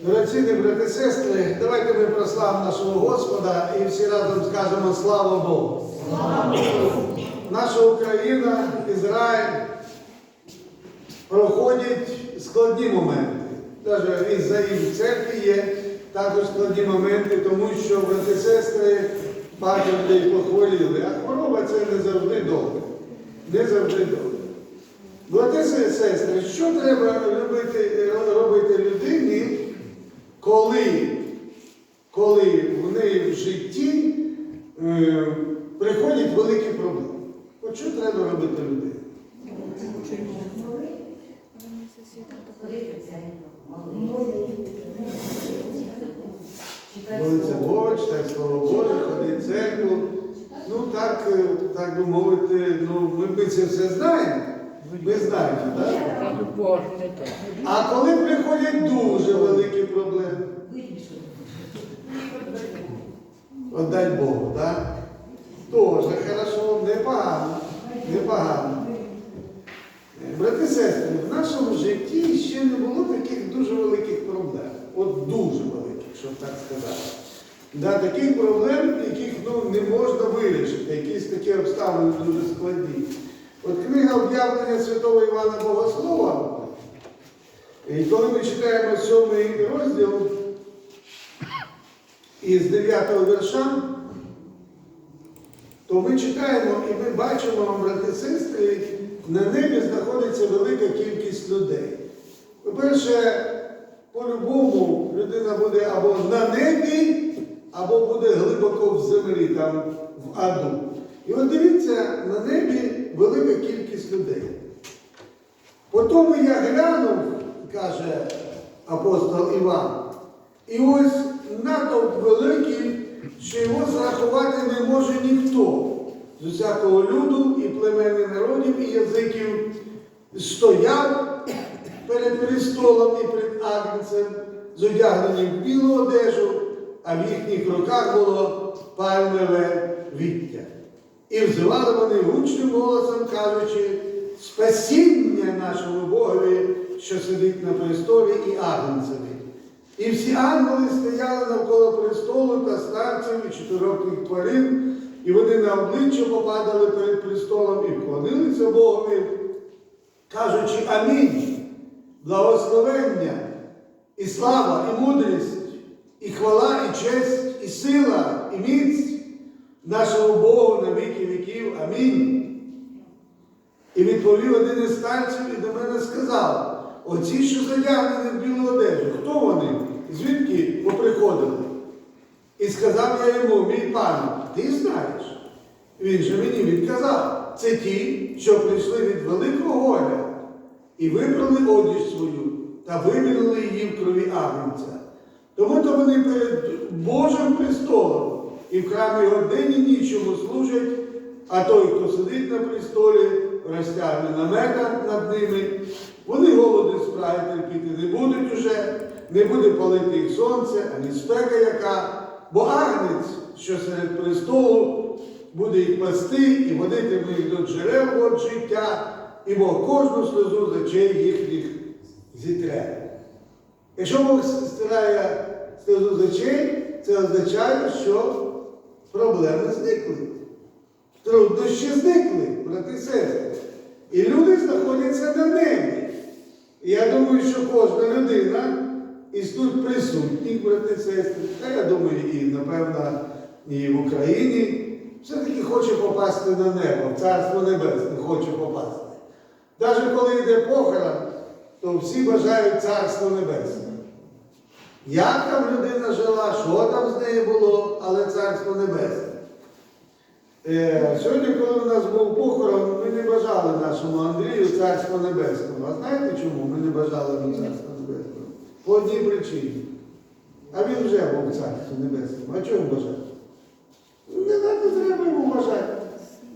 Дорогі брати і сестри, давайте ми прославимо нашого Господа і всі разом скажемо слава Богу. Наша Україна, Ізраїль проходять складні моменти. Навіть і за і в церкві є також складні моменти, тому що брати і сестри багато людей похворіли, а хвороба це не завжди добре. Не завжди добре. Брати і сестри, що треба робити, робити людині, коли, коли в неї в житті е, приходять великі проблеми? От що треба робити людині? Молиться Бога, читати Слово Боже, ходить в церкву. Ну так, е, так би мовити, ну, ми, це все знаємо. Ми знаємо, так? А коли приходять дуже великі проблеми, от дай Богу, так? Тоже хорошо, непогано, непогано. Брати сестри, в нашому житті ще не було таких дуже великих проблем. От дуже великих, щоб так сказати. Да, таких проблем, яких ну, не можна вирішити, якісь такі обставини дуже складні. От книга об'явлення святого Івана Богослова, і коли ми читаємо сьомий розділ із 9 вірша, то ми читаємо і ми бачимо, брати сестри, на небі знаходиться велика кількість людей. По-перше, по-любому людина буде або на небі, або буде глибоко в землі, там в аду. І от дивіться, на небі велика кількість людей. Потім я глянув, каже апостол Іван, і ось натовп великий, що його зрахувати не може ніхто. З усякого люду і племен, і народів, і язиків стояв перед престолом і перед агнцем, зодягнені в білу одежу, а в їхніх руках було пальмове віття. І взивали вони гучним голосом, кажучи, спасіння нашому Богові, що сидить на престолі і агнцеві. І всі ангели стояли навколо престолу та старців і чотирьох тварин, і вони на обличчя попадали перед престолом і вклонилися Богові, кажучи Амінь, благословення, і слава, і мудрість, і хвала, і честь, і сила, і міць нашому Богу на віки віків. Амінь. І відповів один із старців і до мене сказав, оці, що задягнені в білу одежу, хто вони? Звідки поприходили? І сказав я йому, мій пане, ти знаєш. Він же мені відказав, це ті, що прийшли від великого горя і вибрали одіж свою та вимірили її в крові агнця. Тому то вони перед Божим престолом і в храмі годині нічому служать, а той, хто сидить на престолі, розтягне намета над ними. Вони голоди справи терпіти не будуть уже, не буде палити їх сонце, ані спека яка, бо агнець, що серед престолу, буде їх пасти і водитиме їх до джерел вод життя, і Бог кожну сльозу з очей їхніх зітре. Якщо Бог стирає сльозу з очей, це означає, що проблеми зникли. Труднощі зникли, брати сестри. І люди знаходяться на небі. Я думаю, що кожна людина із тут присутніх, брати і сестри, та я думаю, і, напевно, і в Україні, все-таки хоче попасти на небо, в Царство Небесне хоче попасти. Навіть коли йде похорон, то всі бажають Царство Небесне. Як там людина жила, що там з нею було, але Царство Небесне. Е, сьогодні, коли у нас був похорон, ми не бажали нашому Андрію Царство Небесного. А знаєте чому ми не бажали йому Царство? По одній причині. А він вже був в Царстві Небесному. А чого бажати? Не треба, йому бажати.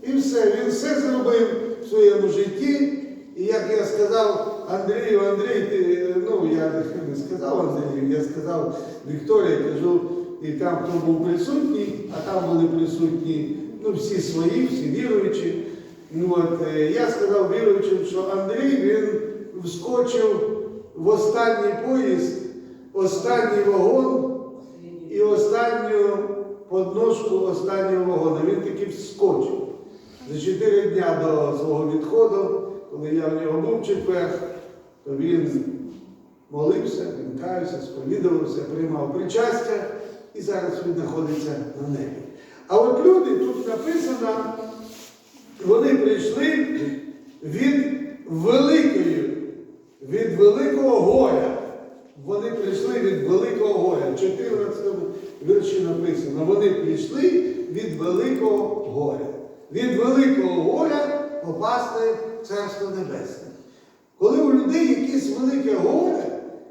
І все, він все зробив в своєму житті. І як я сказав Андрію, Андрій, ти, ну я не сказав Андрію, я сказав Вікторії, кажу, і там, хто був присутній, а там були присутні ну, всі свої, всі віруючі. Ну, от, е, я сказав віруючим, що Андрій він вскочив в останній поїзд, останній вагон і останню подножку останнього вагона. Він таки вскочив. За чотири дня до свого відходу, коли я в нього був четвер, то він молився, він каявся, сповідувався, приймав причастя і зараз він знаходиться на небі. А от люди тут написано, вони прийшли від великої, від великого горя. Вони прийшли від великого горя. В 14 вірші написано, вони прийшли від великого горя. Від великого горя попасти в Царство Небесне. Коли у людей якесь велике горе,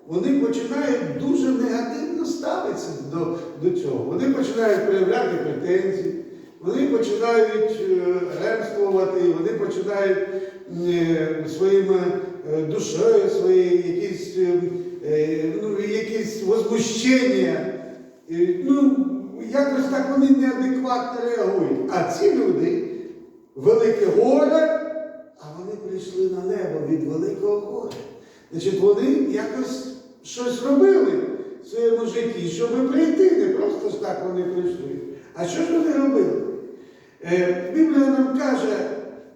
вони починають дуже негативно ставитися до, до цього. Вони починають проявляти претензії, вони починають е, ремствувати, вони починають е, своїми е, душею, свої якісь, е, е, ну, якісь возмущення. Е, Ну, якось так вони неадекватно реагують. А ці люди велике горе, а вони прийшли на небо від великого горя. Значить, вони якось щось робили в своєму житті, щоб прийти. Не просто ж так вони прийшли. А що ж вони робили? Е, Біблія нам каже, е,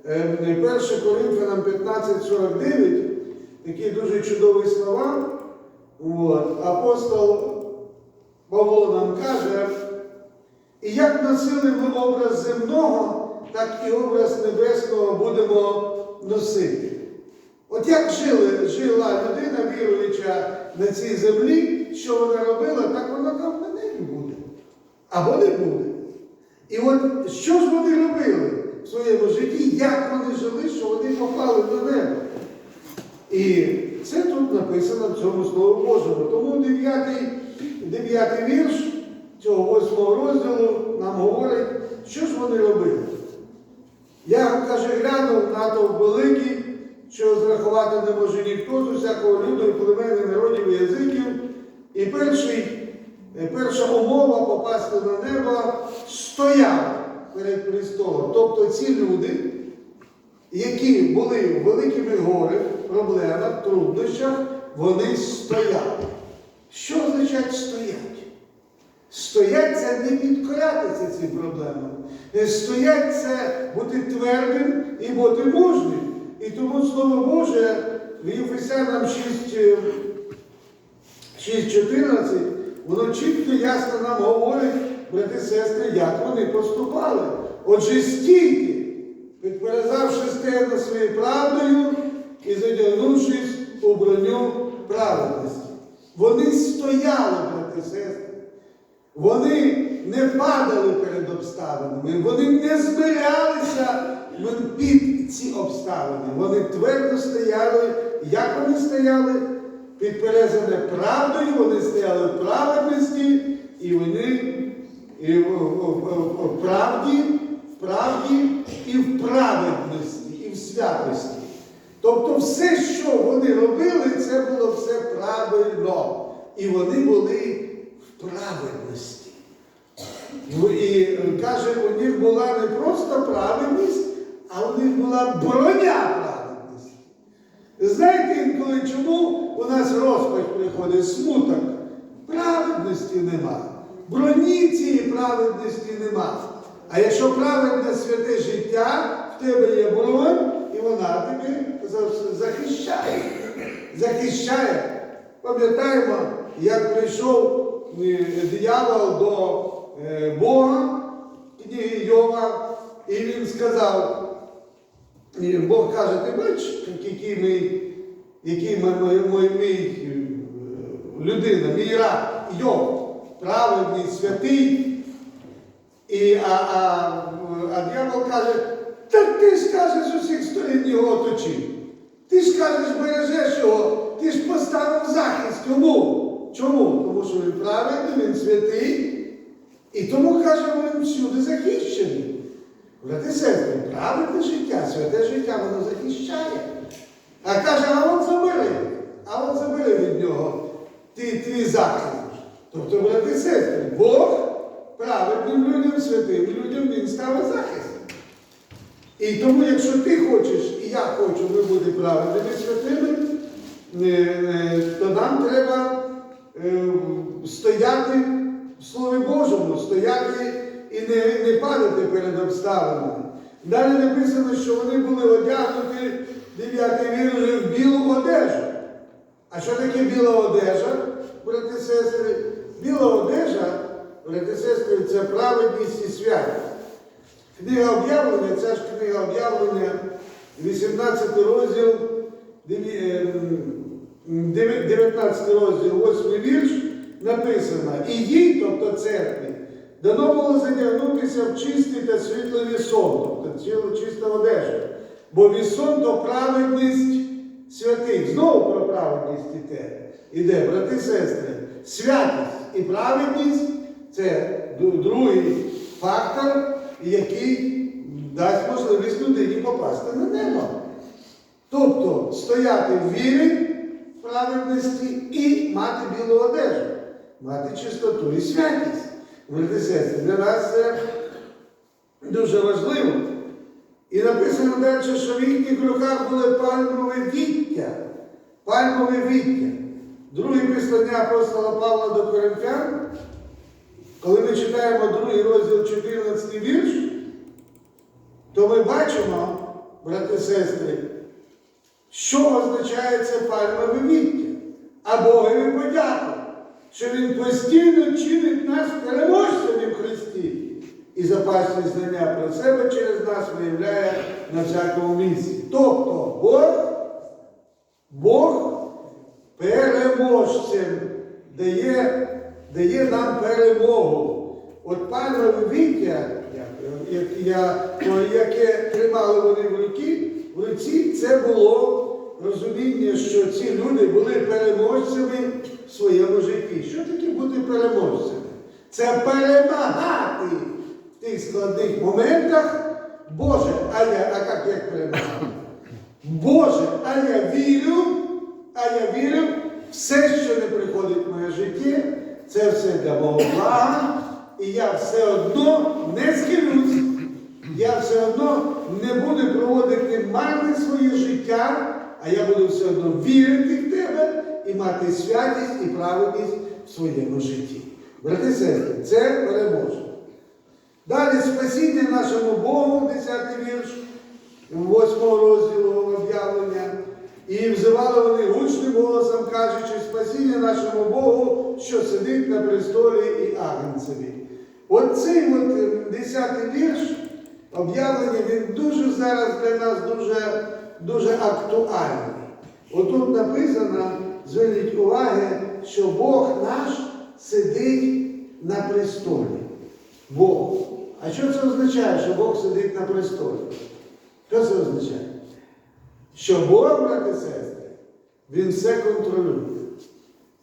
1 Коринфянам 15,49, такі дуже чудові слова. От, апостол Павло нам каже, і як носили ми образ земного, так і образ небесного будемо носити. От як жили, жила людина віруюча на цій землі, що вона робила, так вона там на небі буде. Або не буде. І от що ж вони робили своєму житті, як вони жили, що вони попали до неба? І це тут написано в цьому Слові Божому. Тому дев'ятий, дев'ятий вірш цього восьмого розділу нам говорить, що ж вони робили. Я, каже, глянув натовп великий, що зрахувати не може ніхто з усякого люду, і племени, народів і язиків. І перший, перша умова попасти на небо стояв перед престолом. Тобто ці люди, які були в великими горе, проблемах, труднощах, вони стояли. Що означає стоять? Стоять це не підкорятися цим проблемам. Стоять це бути твердим і бути мужнім. І тому Слово Боже в Єфесянам 6, е, 6.14, воно чітко ясно нам говорить, брати сестри, як вони поступали. Отже, стійте, підперезавши стегна своєю правдою і задягнувшись у броню праведності. Вони стояли, брати сестри. Вони не падали перед обставинами, вони не збиралися під ці обставини. Вони твердо стояли. Як вони стояли? Підперезане правдою, вони стояли в праведності, і вони і в, в- в- в правді, в правді і в праведності, і в святості. Тобто все, що вони робили, це було все правильно. І вони були в праведності. Ну, І е, каже, у них була не просто праведність, а у них була броня праведності. Знаєте інколи чому у нас розпач приходить смуток? Праведності нема. Броні цієї праведності нема. А якщо праведне святе життя, в тебе є бронь, і вона тебе захищає. Захищає. Пам'ятаємо, як прийшов е, диявол до е, Бога, книги Йова, і він сказав, і Бог каже, ти бачиш, який мій, який мій, мій, мій е, людина, мій раб, Йов, праведний, святий. І, а, а, а дьявол каже, так ти ж кажеш з усіх сторін його оточив. Ти ж кажеш, бережеш його, ти ж поставив захист. Чому? Чому? Тому що він праведний, він святий. І тому каже, він всюди захищений. Брати сестри, праведне життя, святе життя, воно захищає. А каже, а от забери, а от забери від нього твій захист. Тобто, брати і сестри, Бог праведним людям, святим людям він став захист. І тому, якщо ти хочеш, і я хочу, ми бути праведними святими, е, е, то нам треба е, стояти в Слові Божому, стояти і не, не падати перед обставинами. Далі написано, що вони були одягнуті, 9 вірш, в білу одежу. А що таке біла одежа, брати сестри? Біла одежа, брати сестри, це праведність і святість. Книга об'явлення, ця ж книга об'явлення, 18 розділ, деві- ем, дев'я- 19 розділ, 8 вірш, написано, і їй, тобто церкві, дано було задягнутися в чистий та світлий вісон, тобто цілу чиста одежа. Бо вісон то праведність святих. Знову про праведність іде. Іде, брати сестри, святість і праведність це другий фактор, який дасть можливість людині попасти на небо. Тобто стояти в вірі, праведності і мати білу одежу, мати чистоту і святість. Сестри, для нас це дуже важливо. І написано далі, що в їхніх руках були пальмове віття. Пальмове віття. Друге післання апостола Павла до Коринфян, коли ми читаємо другий розділ 14 вірш, то ми бачимо, брати і сестри, що означає це пальмове віття. А Богові подяка, що Він постійно чинить нас переможцями в Христі і запасні знання про себе через нас виявляє на всякому місці. Тобто Бог, Бог переможцем дає, дає нам перемогу. От пальмове віття, яке тримали вони в руці, в руці, це було розуміння, що ці люди були переможцями в своєму житті. Що таке бути переможцями? Це перемагати в тих складних моментах. Боже, а я, а як, як перемагати? Боже, а я вірю, а я вірю, все, що не приходить в моє життя, це все для Бога блага, і я все одно не схилюсь. Я все одно не буду проводити марне своє життя, а я буду все одно вірити в тебе і мати святість і праведність в своєму житті. Брати сестри, це переможе. Далі спасіння нашому Богу, 10 вірш, 8 розділу об'явлення. І взивали вони гучним голосом, кажучи, спасіння нашому Богу, що сидить на престолі і агнцеві. Оцей от 10 вірш об'явлення, він дуже зараз для нас дуже, дуже актуальний. Отут написано, зверніть уваги, що Бог наш сидить на престолі. Бог. А що це означає, що Бог сидить на престолі? Що це означає? Що Бог, брати і сестри, Він все контролює.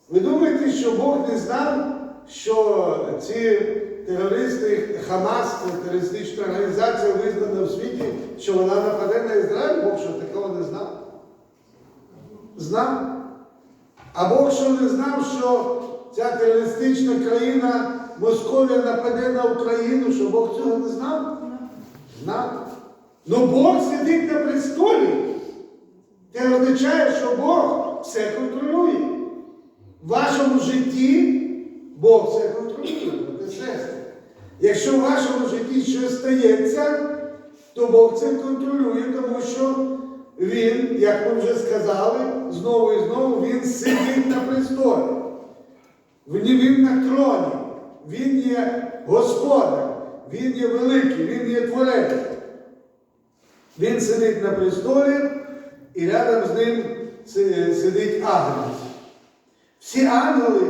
Ви думаєте, що Бог не знав, що ці терористи, Хамас, терористична організація, визнана в світі, що вона нападе на Ізраїль? Бог що такого не знав? Знав. А Бог що не знав, що ця терористична країна Московія нападе на Україну, що Бог цього не знав? Знав. Ну Бог сидить на престолі. Це означає, що Бог все контролює. В вашому житті Бог все контролює. Якщо в вашому житті щось стається, то Бог це контролює, тому що Він, як ми вже сказали, знову і знову Він сидить на престолі. Він на троні, Він є Господар, Він є великий, Він є творець. Він сидить на престолі і рядом з ним сидить агнець. Всі ангели,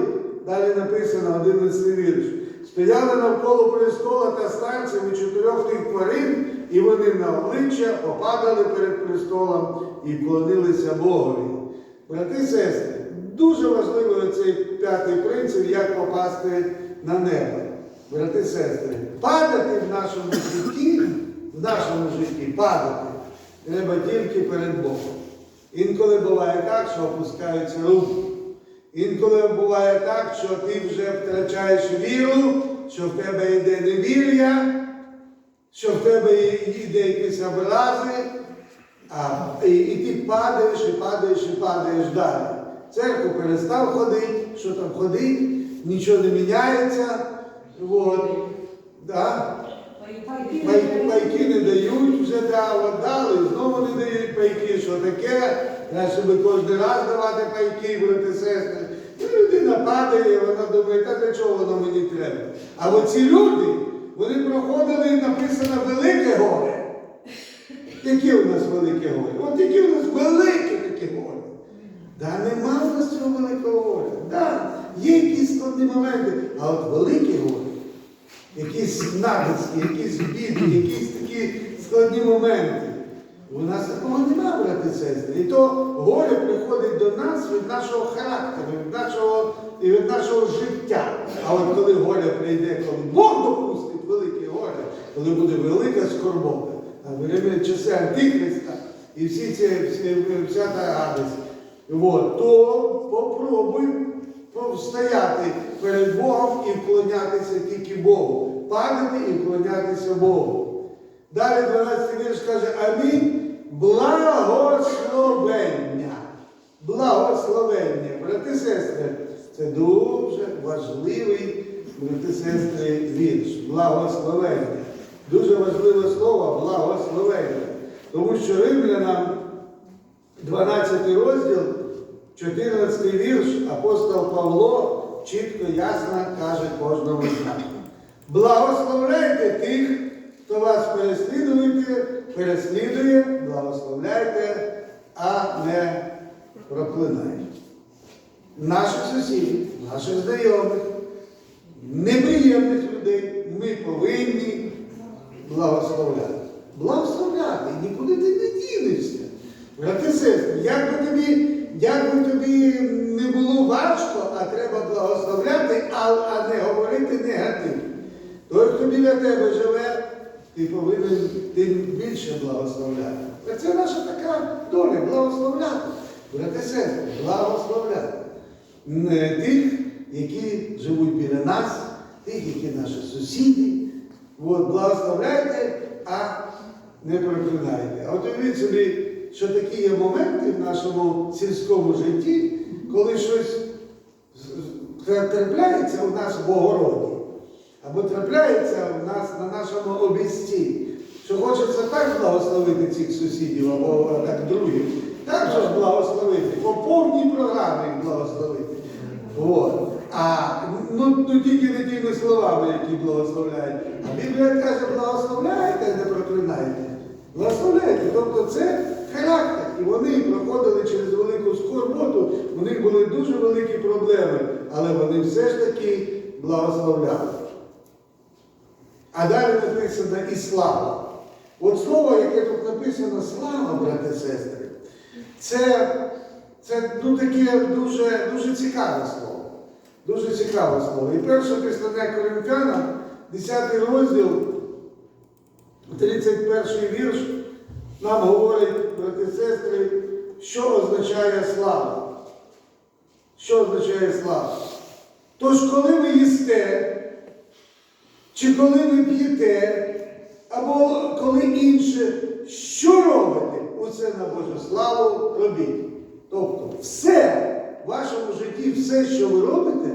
далі написано 11 вірш, стояли навколо престола та станців і чотирьох тих тварин, і вони на обличчя попадали перед престолом і вклонилися Богові. Брати і сестри, дуже важливий цей п'ятий принцип, як попасти на небо. Брати і сестри, падати в нашому житті, в нашому житті падати треба тільки перед Богом. Інколи буває так, що опускаються руки. Інколи буває так, що ти вже втрачаєш віру, що в тебе йде невір'я, що в тебе йде якісь образи, а, і, і ти падаєш, і падаєш, і падаєш далі. Церкву перестав ходити, що там ходить, нічого не міняється. От, да. Пай- Пайки не дають вже да, от дали, знову не дають пайки, що таке, би кожен раз давати пайки, брати сестри. І людина падає, вона думає, та для чого воно мені треба. А оці люди, вони проходили, написано велике горе. Яке у нас велике горе? От яке у нас велике таке горе. Да, нема у нас цього великого горя. Да, є якісь складні моменти, а от велике горе якісь натиски, якісь біди, якісь такі складні моменти. У нас такого нема, брати сестри. І то горе приходить до нас від нашого характеру, від нашого, і від нашого життя. А от коли горе прийде, коли Бог допустить велике горе, коли буде велика скорбота, а часи Антихриста і всі ці, всі, вся та гадость, то попробуй стояти перед Богом і вклонятися тільки Богу, падати і вклонятися Богу. Далі 12 вірш каже, амінь. Благословення. Благословення. Брати сестри, це дуже важливий, брати сестри, вірш. Благословення. Дуже важливе слово благословення. Тому що римлянам 12 розділ, 14 вірш, апостол Павло чітко, ясно каже кожному з нас. Благословляйте тих, хто вас переслідує, переслідує, благословляйте, а не проклинайте. Наших сусідів, наших знайомих, неприємних людей ми повинні благословляти. Благословляти, нікуди ти не дінешся. Брати сестри, як би тобі, як би тобі було важко, а треба благословляти, а, не говорити негатив. Той, хто біля тебе живе, ти повинен тим більше благословляти. Це наша така доля благословляти. Брати сестри, благословляти. Не тих, які живуть біля нас, тих, які наші сусіди. От, благословляйте, а не проклинайте. А от уявіть собі, що такі є моменти в нашому сільському житті, коли щось трапляється у нас в огороді, або трапляється у нас на нашому обісті, що хочеться так благословити цих сусідів, або так других, так же ж благословити, по повній програмі їх благословити. От. А ну, ну тільки не тими словами, які благословляють. А Біблія каже, благословляйте, а не проклинайте. Благословляйте. Тобто це характер. І вони проходили через велику скорботу, у них були дуже великі проблеми, але вони все ж таки благословляли. А далі написано і слава. От слово, яке тут написано слава, брати і сестри, це, це ну, таке дуже, дуже цікаве слово. Дуже цікаве слово. І перше післання Коринфянам, 10 розділ, 31 вірш, нам говорить, сестри, що означає слава. Що означає слава? Тож, коли ви їсте, чи коли ви п'єте, або коли інше, що робите? Усе на Божу славу робіть. Тобто все в вашому житті, все, що ви робите,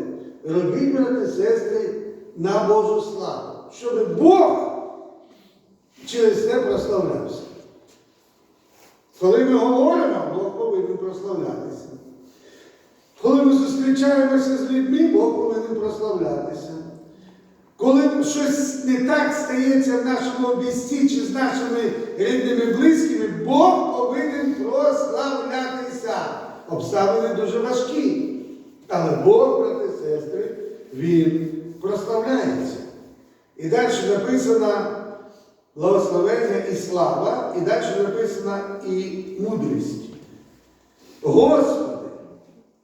робіть, брати, сестри, на Божу славу. Щоб Бог через це прославлявся. Коли ми говоримо, Бог повинен прославлятися. Коли ми зустрічаємося з людьми, Бог повинен прославлятися. Коли щось не так стається в нашому обісті чи з нашими рідними близькими, Бог повинен прославлятися. Обставини дуже важкі. Але Бог, брати сестри, Він прославляється. І далі написано благословення і слава, і далі написано і мудрість. Господи,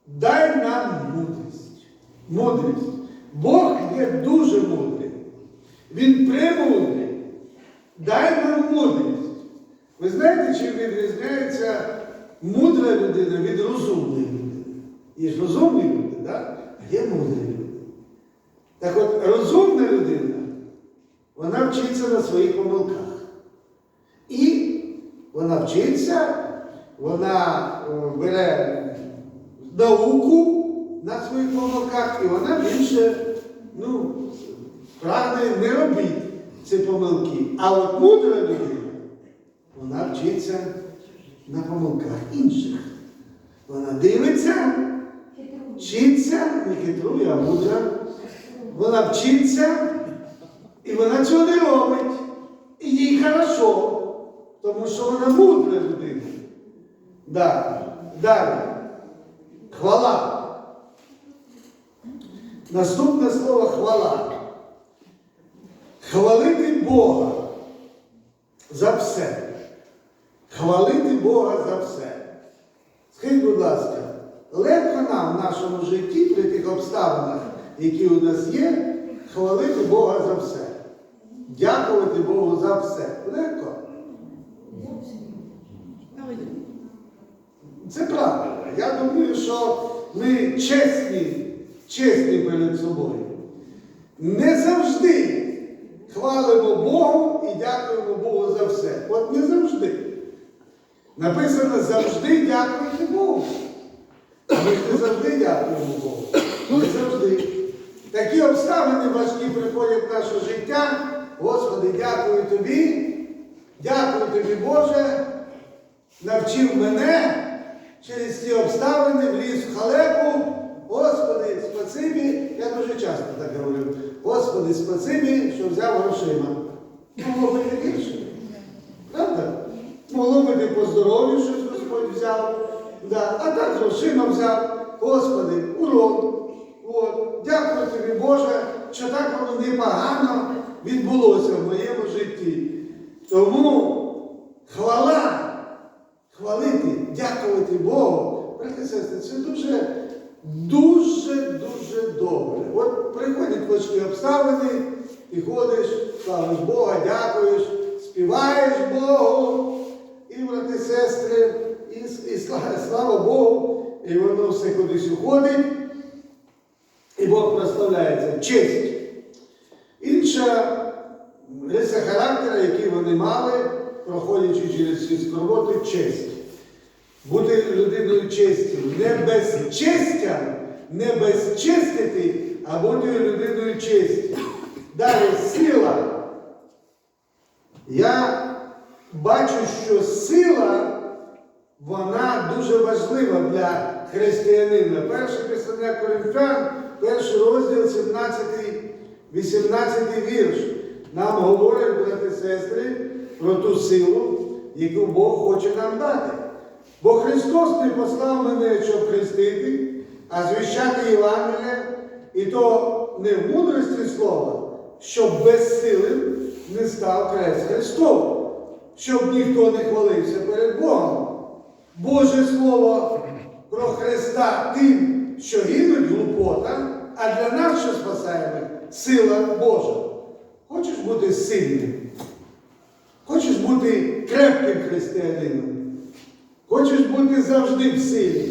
дай нам мудрість. Мудрість. Бог є дуже мудрий. Він премудрий. Дай нам мудрість. Ви знаєте, чим відрізняється мудра людина від розумної людини? Є ж розумні люди, да? а є мудрі люди. Так от розумна людина, вона вчиться на своїх помилках. І вона вчиться, вона е, бере науку на своїх помилках, і вона більше ну, прагне не робити ці помилки. А от мудра людина, вона вчиться на помилках інших. Вона дивиться, вчиться, не хитрує, а мудра. Вона вчиться, вона цього не робить. І їй хорошо, тому що вона мудра людина. Да. Далі. Хвала. Наступне слово хвала. Хвалити Бога за все. Хвалити Бога за все. Скажіть, будь ласка, легко нам в нашому житті при тих обставинах, які у нас є, хвалити Бога за все. Дякувати Богу за все. Легко. Це правильно. Я думаю, що ми чесні, чесні перед собою. Не завжди хвалимо Богу і дякуємо Богу за все. От не завжди. Написано завжди дякуйте Богу. Ми ж не завжди дякуємо Богу. Не завжди. Такі обставини важкі приходять в наше життя. Господи, дякую тобі. Дякую тобі, Боже. Навчив мене через ці обставини вліз в халепу. Господи, спасибі. Я дуже часто так говорю. Господи, спасибі, що взяв грошима. Могло бути гірше. Правда? Могло бути по здоров'ю, щось Господь взяв. Да. А так грошима взяв. Господи, урок. От. Дякую тобі, Боже, що так воно непогано відбулося в моєму житті. Тому хвала, хвалити, дякувати Богу, брати сестри, це дуже, дуже, дуже добре. От приходять важкі обставини, і ходиш, славиш Бога, дякуєш, співаєш Богу, і, брати сестри, і, і слава Богу, і воно все кудись уходить, і Бог прославляється. Честь. Інша риса характера, який вони мали, проходячи через ці скорботи, честь. Бути людиною честі. Не безчестям, не безчестити, а бути людиною честі. Далі сила. Я бачу, що сила, вона дуже важлива для християнина. Перше писання Коринфян, перший розділ, 17, 18 вірш. Нам говорять, брати і сестри, про ту силу, яку Бог хоче нам дати. Бо Христос не послав мене, щоб хрестити, а звіщати Євангелія, і то не в мудрості слова, щоб безсилим не став хрест Христов, щоб ніхто не хвалився перед Богом. Боже Слово про Христа тим, що гинуть глупота, а для нас, що спасаємо, сила Божа. Хочеш бути сильним? Хочеш бути крепким християнином? Хочеш бути завжди в силі?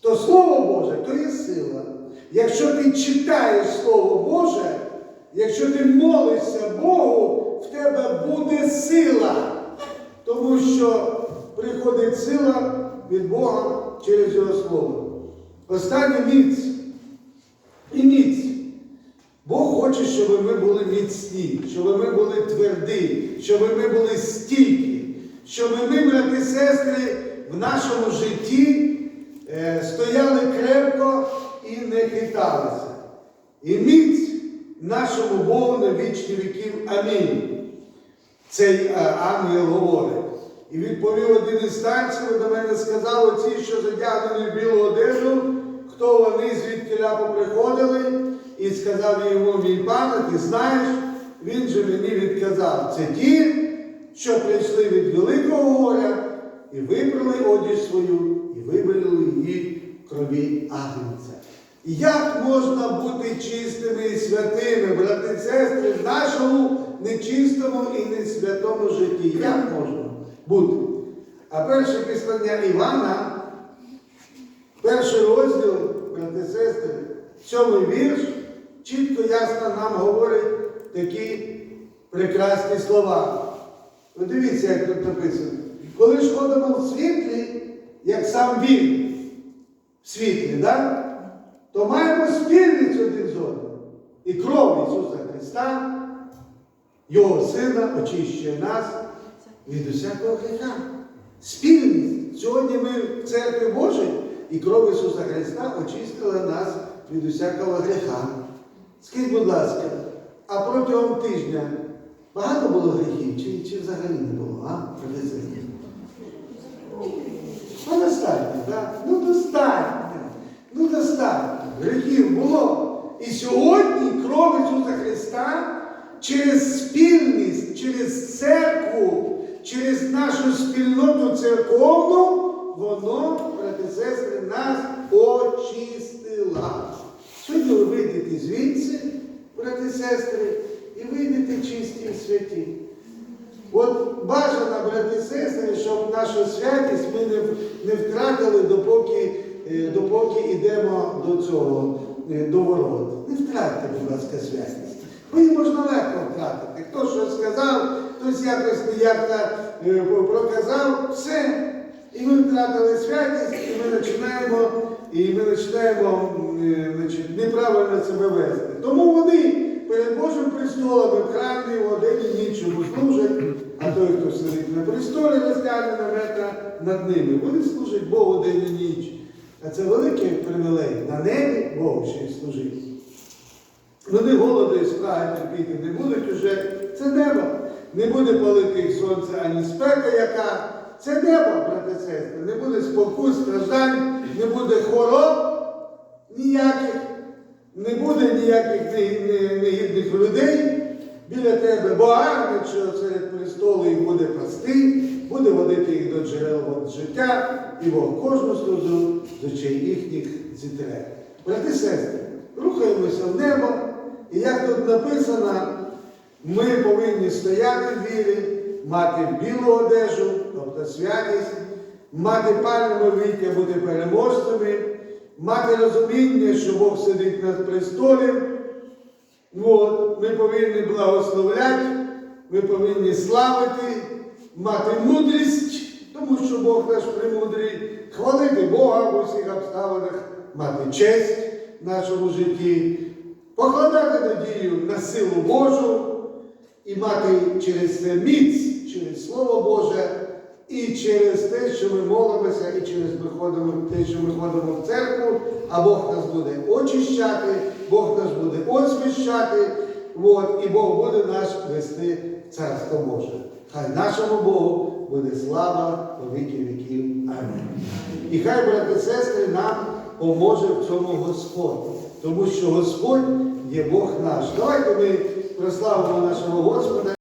То Слово Боже, то є сила. Якщо ти читаєш Слово Боже, якщо ти молишся Богу, в тебе буде сила. Тому що приходить сила від Бога через Його Слово. Останнє міць. І міць. Бог хоче, щоб ми були міцні, щоб ми були тверді, щоб ми були стійкі, щоб ми, брати і сестри, в нашому житті е, стояли крепко і не хиталися. І міць нашому Богу на вічні віків. Амінь. Цей е, ангел говорить. І відповів один із станців до мене сказав, оці, що задягнені в білу одежу, хто вони звідкиля поприходили, і сказав йому мій пане, ти знаєш, він же мені відказав. Це ті, що прийшли від великого горя і вибрали одіж свою, і вибрали її крові агнця. Як можна бути чистими і святими, брати сестри, в нашому нечистому і несвятому житті? Як можна бути? А перше післання Івана, перший розділ, брати сестри, сьомий вірш, чітко, ясно нам говорить такі прекрасні слова. Подивіться, як тут написано. Коли ж ходимо в світлі, як сам він в світлі, да? то маємо спільність один з одним. І кров Ісуса Христа, Його Сина, очищує нас від усякого гріха. Спільність. Сьогодні ми в церкві Божій, і кров Ісуса Христа очистила нас від усякого гріха. Скажіть, будь ласка, а протягом тижня багато було гріхів, чи, чи взагалі не було, а? Професор? Ну, достатньо, так? Ну, достатньо. Ну, достатньо. Гріхів було. І сьогодні кров Ісуса Христа через спільність, через церкву, через нашу спільноту церковну, воно, брати сестри, нас очистила. Сьогодні ви вийдете звідси, брати і сестри, і вийдете чисті і святі. От бажано, брати і сестри, щоб нашу святість ми не, не втратили, допоки, е, допоки йдемо до цього, е, до ворот. Не втратьте, будь ласка, святість. Бо її можна легко втратити. Хто що сказав, хтось якось ніяк е, проказав, все. І ми втратили святість, і ми починаємо, і ми починаємо е, значить, неправильно себе вести. Тому вони перед Божим престолом в храмі в один і ніч служать, а той, хто сидить на престолі, розтягне намета над ними. Вони служать Богу день і ніч. А це великий привілей. На небі Богу ще й служити. Вони голоду і спраги терпіти не будуть уже. Це небо. Не буде палити їх сонце ані спека, яка. Це небо, брати сестри. Не буде спокус, страждань, не буде хвороб ніяких, не буде ніяких не- не- негідних людей біля тебе, бо армія, що серед престолу їх буде пасти, буде водити їх до джерел життя, і Бог кожну сльозу з очей їхніх зітре. Брати сестри, рухаємося в небо, і як тут написано, ми повинні стояти в вірі, мати білу одежу, тобто святість, мати пальмове віття, бути переможцями, мати розуміння, що Бог сидить на престолі. От, ми повинні благословляти, ми повинні славити, мати мудрість, тому що Бог наш премудрий, хвалити Бога в усіх обставинах, мати честь в нашому житті, покладати надію на силу Божу і мати через це міць, через Слово Боже, і через те, що ми молимося, і через ми ходимо, те, що ми ходимо в церкву, а Бог нас буде очищати, Бог нас буде освящати, от, і Бог буде нас вести в Царство Боже. Хай нашому Богу буде слава по віки віків. Амінь. І хай, брати сестри, нам поможе в цьому Господь, тому що Господь є Бог наш. Давайте ми прославимо нашого Господа.